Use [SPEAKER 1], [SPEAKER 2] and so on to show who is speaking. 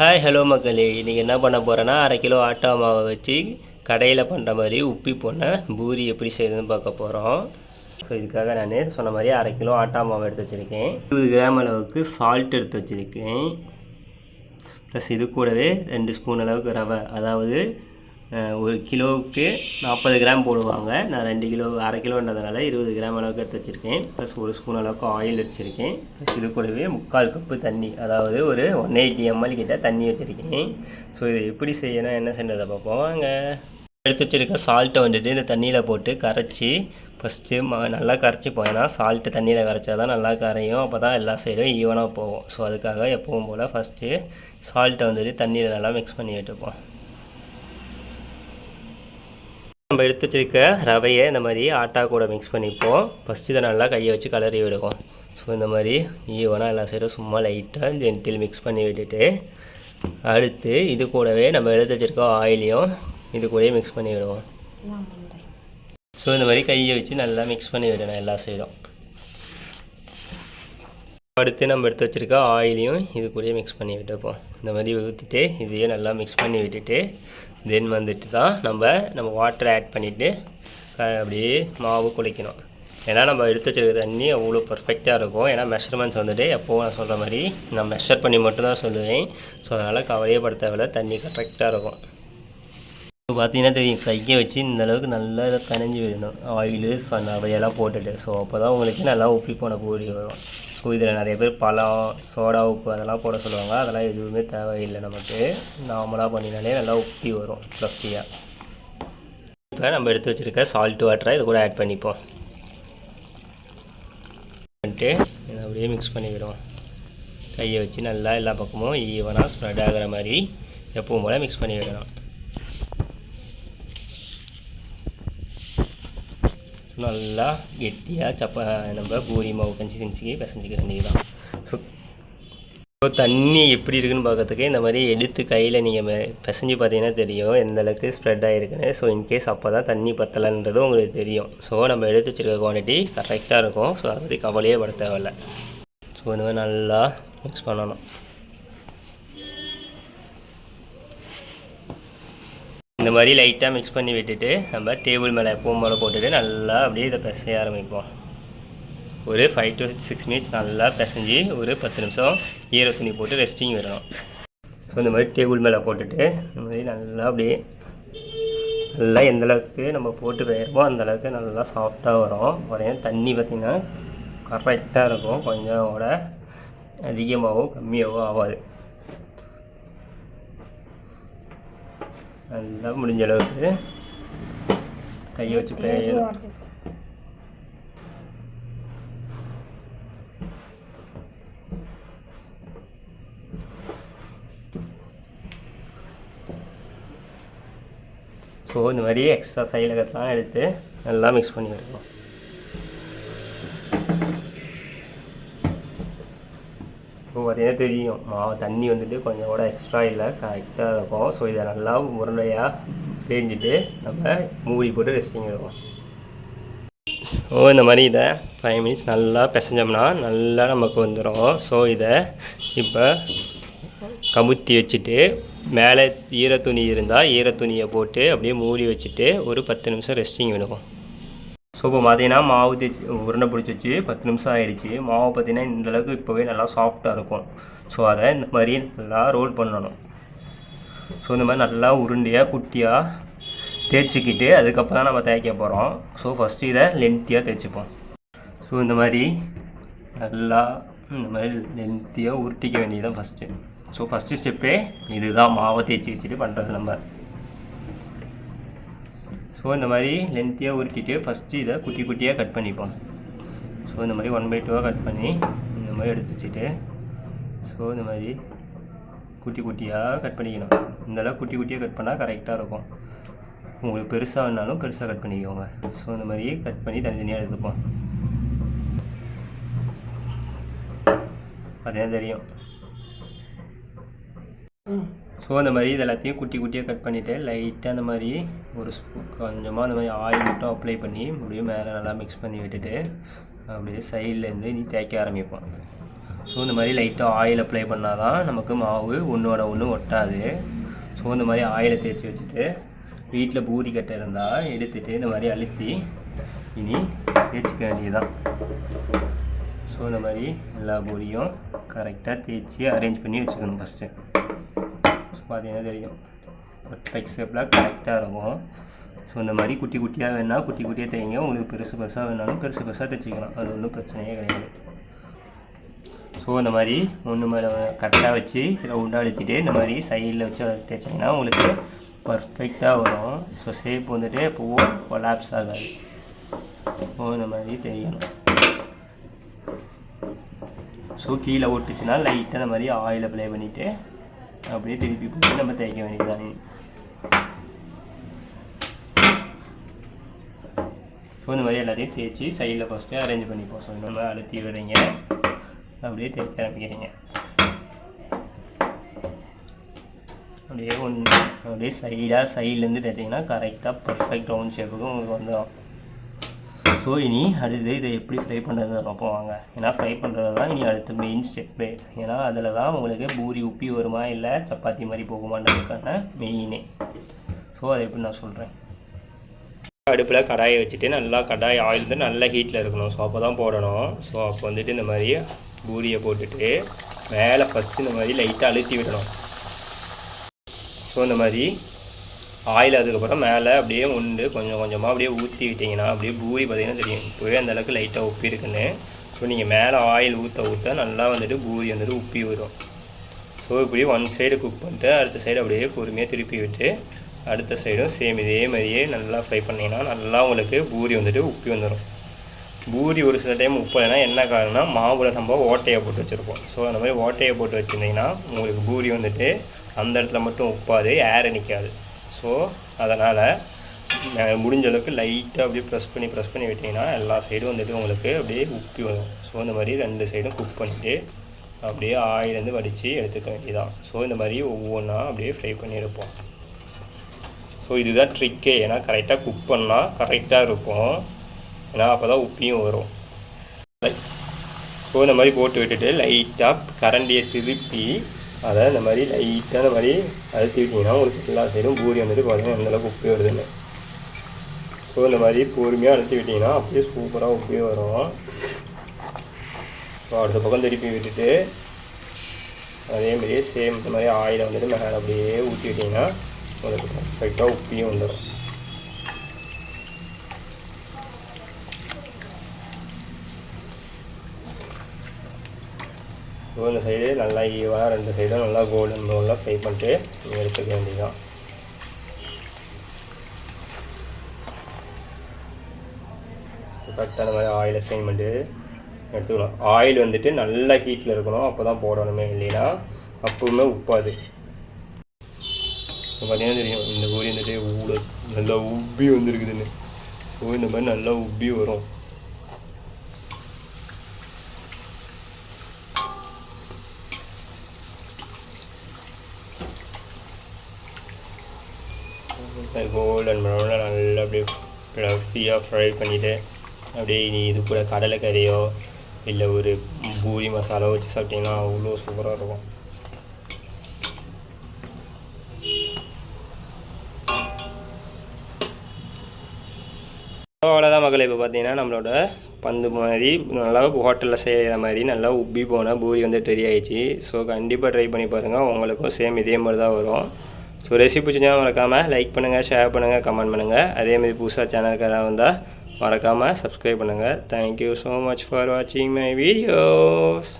[SPEAKER 1] Hi hello மக்களே. இன்றைக்கி என்ன பண்ண போகிறேன்னா அரை கிலோ ஆட்டா மாவை வச்சு கடையில் பண்ணுற மாதிரி உப்பி போன பூரி எப்படி செய்யுதுன்னு பார்க்க போகிறோம் ஸோ இதுக்காக நான் சொன்ன மாதிரி அரை கிலோ ஆட்டா மாவு எடுத்து வச்சுருக்கேன். இருபது கிராம் அளவுக்கு சால்ட் எடுத்து வச்சுருக்கேன். ப்ளஸ் இது கூடவே ரெண்டு ஸ்பூன் அளவுக்கு ரவை. அதாவது ஒரு கிலோவுக்கு நாற்பது கிராம் போடுவாங்க. நான் ரெண்டு கிலோ அரை கிலோன்றதுனால இருபது கிராம் அளவுக்கு எடுத்து வச்சுருக்கேன். ப்ளஸ் ஒரு ஸ்பூன் அளவுக்கு ஆயில் வச்சுருக்கேன் இது கூடவே முக்கால் கப்பு தண்ணி அதாவது ஒரு ஒன் எயிட்டி எம்எல் கிட்ட தண்ணி வச்சுருக்கேன். ஸோ இது எப்படி செய்யணும் என்ன செய்யறதை பார்ப்போம். அங்கே எடுத்து வச்சுருக்க சால்ட்டை வந்துட்டு இந்த தண்ணியில் போட்டு கரைச்சி ஃபஸ்ட்டு ம நல்லா கரைச்சி போயினா சால்ட்டு தண்ணியில் கரைச்சா தான் நல்லா கரையும். அப்போ தான் எல்லா சைடும் ஈவனாக போகும். ஸோ அதுக்காக எப்பவும் போல் ஃபஸ்ட்டு சால்ட்டை வந்துட்டு தண்ணியில் நல்லா மிக்ஸ் பண்ணி விட்டுப்போம் நம்ம எடுத்து வச்சிருக்க ரவையை இந்த மாதிரி ஆட்டா கூட மிக்ஸ் பண்ணிப்போம். ஃபஸ்ட்டு இதை நல்லா கையை வச்சு கலரி விடுவோம். ஸோ இந்த மாதிரி ஈவனாக எல்லா சைடும் சும்மா லைட்டாக ஜென்டில் மிக்ஸ் பண்ணி விட்டுட்டு அடுத்து இது கூடவே நம்ம எடுத்து வச்சிருக்க ஆயிலையும் இது கூடயே மிக்ஸ் பண்ணி விடுவோம். ஸோ இந்த மாதிரி கையை வச்சு நல்லா மிக்ஸ் பண்ணி விடணும் எல்லா சைடும். அடுத்து நம்ம எடுத்து வச்சிருக்க ஆயிலையும் இது கூடயே மிக்ஸ் பண்ணி விட்டுப்போம். இந்த மாதிரி ஊற்றிட்டு இதையே நல்லா மிக்ஸ் பண்ணி விட்டுட்டு தென் வந்துட்டு தான் நம்ம நம்ம வாட்டர் ஆட் பண்ணிவிட்டு அப்படியே மாவு குளிக்கணும் ஏன்னா நம்ம எடுத்து வச்சிருக்க தண்ணி அவ்வளோ பர்ஃபெக்டாக இருக்கும். ஏன்னா மெஷர்மெண்ட்ஸ் வந்துட்டு எப்போவும் நான் சொல்கிற மாதிரி நான் மெஷர் பண்ணி மட்டும்தான் சொல்லுவேன். ஸோ அதனால் கவலையே பட தேவையில்ல. தண்ணி கரெக்டாக இருக்கும். இப்போ பார்த்தீங்கன்னா தெரியும் கையை வச்சு இந்த அளவுக்கு நல்லா இதை பிணைஞ்சு விடணும். ஆயிலு அவையெல்லாம் போட்டுட்டு. ஸோ அப்போ தான் உங்களுக்கு நல்லா உப்பி போன பூரி வரும். இதில் நிறைய பேர் பழம் சோடா உப்பு அதெல்லாம் போட சொல்லுவாங்க. அதெல்லாம் எதுவுமே தேவையில்லை நமக்கு. நார்மலாக பண்ணினாலே நல்லா உப்பி வரும் ஃப்ளஃபியாக இப்போ நம்ம எடுத்து வச்சுருக்க சால்ட் வாட்டரை இது கூட ஆட் பண்ணிப்போம். பண்ணிட்டு இதை அப்படியே மிக்ஸ் பண்ணிக்கிறோம் கையை வச்சு நல்லா எல்லா பக்கமும் ஈவனாக ஸ்ப்ரெட் ஆகிற மாதிரி எப்பவும் போல் மிக்ஸ் பண்ணி விடணும் நல்லா கெட்டியாக சப்பா நம்ம பூரி மாவு கன்சிஸ்டன்சிக்கு பிசைஞ்சிக்க வேண்டியதுதான். ஸோ ஸோ தண்ணி எப்படி இருக்குன்னு பார்க்கறதுக்கு இந்த மாதிரி எடுத்து கையில் நீங்கள் பிசைஞ்சு பார்த்தீங்கன்னா தெரியும். எந்த அளவுக்கு ஸ்ப்ரெட் ஆகிருக்குன்னு ஸோ இன்கேஸ் அப்போ தான் தண்ணி பத்தலைன்றது உங்களுக்கு தெரியும். ஸோ நம்ம எடுத்து வச்சிருக்க குவான்டிட்டி கரெக்டாக இருக்கும். ஸோ அதை பற்றி கவலையே பட தேவையில்ல. ஸோ இந்த மாதிரி நல்லா மிக்ஸ் பண்ணணும். இந்த மாதிரி லைட்டாக மிக்ஸ் பண்ணி விட்டுட்டு நம்ம டேபிள் மேலே எப்பவும் மேலே போட்டுட்டு நல்லா அப்படியே இதை பிசைய ஆரம்பிப்போம். ஒரு ஃபைவ் டு சிக்ஸ் மினிட்ஸ் நல்லா பிசைஞ்சு ஒரு பத்து நிமிஷம் ஈர துணி போட்டு ரெஸ்டிங் விடணும். ஸோ இந்த மாதிரி டேபிள் மேலே போட்டுட்டு இந்த மாதிரி நல்லா அப்படியே நல்லா எந்த அளவுக்கு நம்ம போட்டு பெயர்மோ அந்தளவுக்கு நல்லா சாஃப்டாக வரும். உடனே தண்ணி பார்த்திங்கன்னா கரெக்டாக இருக்கும். கொஞ்சம் கூட அதிகமாகவும் கம்மியாகவும் ஆகாது. நல்லா முடிஞ்ச அளவுக்கு கையை வச்சு பெய்யணும் ஸோ இந்த மாதிரி எக்ஸ்ட்ரா சைலகத்தெலாம் எடுத்து நல்லா மிக்ஸ் பண்ணி விடணும் இப்போ பார்த்தீங்கன்னா தெரியும். மாவு தண்ணி வந்துட்டு கொஞ்சம் கூட எக்ஸ்ட்ரா இல்லை. கரெக்டாக இருக்கும். ஸோ இதை நல்லா உருண்டையாக பேஞ்சிட்டு நம்ம மூடி போட்டு ரெஸ்டிங் விடுவோம் ஸோ இந்த மாதிரி இதை ஃபைவ் மினிட்ஸ் நல்லா பிசைஞ்சோம்னா நல்லா நமக்கு வந்துடும் ஸோ இதை இப்போ கமுத்தி வச்சுட்டு மேலே ஈரத்துணி இருந்தால் ஈரத்துணியை போட்டு அப்படியே மூடி வச்சுட்டு ஒரு பத்து நிமிஷம் ரெஸ்டிங் விடுவோம் ஸோ இப்போ பார்த்தீங்கன்னா மாவு தேய்ச்சி உருண்டை பிடிச்சி வச்சு பத்து நிமிஷம் ஆகிடுச்சி மாவு பார்த்தீங்கன்னா இந்தளவுக்கு இப்போவே நல்லா சாஃப்டாக இருக்கும். ஸோ அதை இந்த மாதிரி நல்லா ரோல் பண்ணணும். ஸோ இந்த மாதிரி நல்லா உருண்டையாக குட்டியாக தேய்ச்சிக்கிட்டு அதுக்கப்புறம் தான் நம்ம தேய்க்க போகிறோம் ஸோ ஃபஸ்ட்டு இதை லென்த்தியாக தேய்ச்சிப்போம். ஸோ இந்த மாதிரி நல்லா இந்த மாதிரி லென்த்தியாக உருட்டிக்க வேண்டியது தான் ஃபஸ்ட்டு ஸோ ஃபஸ்ட்டு ஸ்டெப்பே இதுதான். மாவை தேய்ச்சி வச்சுட்டு பண்ணுறது நம்ம. ஸோ இந்த மாதிரி லென்த்தியாக உருட்டிட்டு ஃபஸ்ட்டு இதை குட்டி குட்டியாக கட் பண்ணிப்போம். ஸோ இந்த மாதிரி ஒன் பை டூவாக கட் பண்ணி இந்த மாதிரி எடுத்து வச்சுட்டு ஸோ இந்த மாதிரி குட்டி குட்டியாக கட் பண்ணிக்கணும். இந்த குட்டி குட்டியாக கட் பண்ணால் கரெக்டாக இருக்கும். உங்களுக்கு பெருசாக வேணாலும் பெருசாக கட் பண்ணிக்கோங்க. ஸோ இந்த மாதிரி கட் பண்ணி தனித்தனியாக எடுத்துப்போம். அதே தெரியும். ஸோ அந்த மாதிரி இது எல்லாத்தையும் குட்டி குட்டியாக கட் பண்ணிவிட்டு லைட்டாக அந்த மாதிரி ஒரு கொஞ்சமாக அந்த மாதிரி ஆயில் மட்டும் அப்ளை பண்ணி முடியும் மேலே நல்லா மிக்ஸ் பண்ணி விட்டுட்டு அப்படியே சைட்லேருந்து நீ தேய்க்க ஆரம்பிப்போம். ஸோ இந்த மாதிரி லைட்டாக ஆயில் அப்ளை பண்ணால் தான் நமக்கு மாவு ஒன்றோட ஒன்று ஒட்டாது. ஸோ இந்த மாதிரி ஆயிலை தேய்ச்சி வச்சுட்டு வீட்டில் பூரி கட்டை இருந்தால் எடுத்துகிட்டு இந்த மாதிரி அழுத்தி இனி தேய்ச்சிக்க வேண்டியதுதான். ஸோ இந்த மாதிரி எல்லா பூரியும் கரெக்டாக தேய்ச்சி அரேஞ்ச் பண்ணி வச்சுக்கணும் ஃபஸ்ட்டு பார்த்தீங்கன்னா தெரியும். பர்ஃபெக்ட் ஷேப்பில் கரெக்டாக இருக்கும். ஸோ இந்த மாதிரி குட்டி குட்டியாக வேணால் குட்டி குட்டியாக தைங்க உங்களுக்கு பெருசு பெருசாக வேணாலும் பெருசு பெருசாக தைச்சிக்கலாம் அது ஒன்றும் பிரச்சனையே கிடையாது. ஸோ இந்த மாதிரி ஒன்று மேலே கரெக்டாக வச்சு ரவுண்டாக அழுத்திட்டு இந்த மாதிரி சைடில் வச்சு தைச்சிங்கன்னா உங்களுக்கு பர்ஃபெக்டாக வரும். ஸோ ஷேப் வந்துட்டு எப்போவும் கொலாப்ஸ் ஆகாது. ஸோ இந்த மாதிரி தெரியணும் ஸோ கீழே ஒட்டுச்சுன்னா லைட்டாக இந்த மாதிரி ஆயில் அப்ளை பண்ணிவிட்டு அப்படியே திருப்பி போட்டு நம்ம தேய்க்க வேண்டியதுதான். ஸோ இந்த மாதிரி எல்லாத்தையும் தேய்ச்சி சைடில் ஃபஸ்ட்டு அரேஞ்ச் பண்ணிப்போம் ஸோ நம்ம அழுத்தி விடுறீங்க. அப்படியே தேய்க்க ஆரம்பிக்கிறீங்க. அப்படியே ஒன்று அப்படியே சைடாக சைட்லேருந்து தேய்ச்சிங்கன்னா கரெக்டாக பர்ஃபெக்ட் ரவுண்ட் ஷேப்புக்கும் உங்களுக்கு வந்துடும் ஸோ இனி அடுத்து இதை எப்படி ஃப்ரை பண்ணுறது பார்ப்போம். வாங்க. ஏன்னா ஃப்ரை பண்ணுறது தான் இனி அடுத்த மெயின் ஸ்டெப்பு ஏன்னா அதில் தான் உங்களுக்கு பூரி உப்பி வருமா இல்லை சப்பாத்தி மாதிரி போகுமான்றதுக்கான மெயினே ஸோ அதை எப்படி நான் சொல்கிறேன் அடுப்பில் கடாயை வச்சுட்டு நல்லா கடாய் ஆயில் வந்து நல்ல ஹீட்டில் இருக்கணும். ஸோ அப்போ தான் போடணும். ஸோ அப்போ வந்துட்டு இந்த மாதிரி பூரியை போட்டுட்டு மேலே ஃபஸ்ட்டு இந்த மாதிரி லைட்டாக அழுத்தி விடணும். ஸோ இந்த மாதிரி ஆயில் அதுக்கப்புறம் மேலே அப்படியே உண்டு. கொஞ்சம் கொஞ்சமாக அப்படியே ஊற்றி விட்டிங்கன்னா அப்படியே பூரி பார்த்தீங்கன்னா தெரியும். இப்போவே அந்த அளவுக்கு லைட்டாக உப்பி இருக்குன்னு. ஸோ நீங்கள் மேலே ஆயில் ஊற்ற ஊற்ற நல்லா வந்துட்டு பூரி வந்துட்டு உப்பி வரும். ஸோ இப்படி ஒன் சைடு குக் பண்ணிட்டு அடுத்த சைடு அப்படியே பொறுமையாக திருப்பி விட்டு அடுத்த சைடும் சேம் இதே மாதிரியே நல்லா ஃப்ரை பண்ணிங்கன்னா நல்லா உங்களுக்கு பூரி வந்துட்டு உப்பி வந்துடும் பூரி ஒரு சில டைம் உப்பலைனா என்ன காரணம்னா மாவில் நம்ம ஓட்டையை போட்டு வச்சுருப்போம். ஸோ அந்த மாதிரி ஓட்டையை போட்டு வச்சுருந்தீங்கன்னா உங்களுக்கு பூரி வந்துட்டு அந்த இடத்துல மட்டும் உப்பாது ஏர் நிற்காது ஸோ அதனால் முடிஞ்ச அளவுக்கு லைட்டாக அப்படியே ப்ரெஸ் பண்ணி ப்ரெஸ் பண்ணி விட்டிங்கன்னா எல்லா சைடும் வந்துட்டு உங்களுக்கு அப்படியே உப்பி வரும். ஸோ இந்த மாதிரி ரெண்டு சைடும் குக் பண்ணிவிட்டு அப்படியே ஆயிலேருந்து வடித்து எடுத்துக்க வேண்டியதான் ஸோ இந்த மாதிரி ஒவ்வொன்றா அப்படியே ஃப்ரை பண்ணியிருப்போம் ஸோ இதுதான் ட்ரிக்கே ஏன்னா கரெக்டாக குக் பண்ணால் கரெக்டாக இருக்கும். ஏன்னா அப்போ தான் உப்பியும் வரும். ஸோ இந்த மாதிரி போட்டு விட்டுட்டு லைட்டாக கரண்டியை திருப்பி அதை இந்த மாதிரி லைட்டாக இந்த மாதிரி அழுத்தி விட்டிங்கன்னா உங்களுக்கு எல்லா சைடும் பூரி வந்துட்டு பார்த்தீங்கன்னா எந்தளவுக்கு உப்பி வருதுன்னு. ஸோ இந்த மாதிரி பொறுமையாக அழுத்தி விட்டிங்கன்னா அப்படியே சூப்பராக உப்பே வரும். ஸோ அடுத்த பக்கம் திருப்பி விட்டுட்டு அதேமாதிரியே சேம் இந்த மாதிரி ஆயிலை வந்துட்டு மேலே அப்படியே ஊற்றி விட்டிங்கன்னா உங்களுக்கு பர்ஃபெக்டாக உப்பியும் வந்துடும் இந்த சைடு நல்லா ஈவாக ரெண்டு சைடும் நல்லா கோல்டன் ப்ரௌனில் ஃப்ரை பண்ணிட்டு நீங்கள் எடுத்துக்க வேண்டியதான் கரெக்டாக அந்த மாதிரி ஆயிலை ஸ்டெயின் பண்ணிட்டு எடுத்துக்கலாம். ஆயில் வந்துட்டு நல்லா ஹீட்டில் இருக்கணும். அப்போ தான் போடணுமே இல்லைன்னா அப்பவுமே உப்பாது. இப்போ பார்த்தீங்கன்னா தெரியும் இந்த பூரி வந்துட்டு ஊழல் நல்லா உப்பி வந்துருக்குதுன்னு. ஸோ இந்த மாதிரி நல்லா உப்பி வரும். கோல்டன் ப்ரௌனில் நல்லா அப்படியே ஃப்ளஃபியாக ஃப்ரை பண்ணிவிட்டு அப்படியே நீ இது கூட கடலைக்கறியோ இல்லை ஒரு பூரி மசாலா வச்சு சாப்பிட்டீங்கன்னா அவ்வளோ சூப்பராக இருக்கும். அவ்வளோதான் மக்களை. இப்போ பார்த்தீங்கன்னா நம்மளோட பந்து மாதிரி நல்லா ஹோட்டலில் செய்கிற மாதிரி நல்லா உப்பி போன பூரி வந்து ரெடி ஆயிடுச்சு. ஸோ கண்டிப்பாக ட்ரை பண்ணி பாருங்கள் உங்களுக்கும் சேம் இதே மாதிரி தான் வரும். ஸோ ரெசிபி பிடிச்சிருந்தா மறக்காமல் லைக் பண்ணுங்கள் ஷேர் பண்ணுங்கள் கமெண்ட் பண்ணுங்கள் அதேமாதிரி புதுசாக சேனலுக்காக வந்தால் மறக்காமல் சப்ஸ்கிரைப் பண்ணுங்கள் thank you so much for வாட்சிங் மை வீடியோஸ்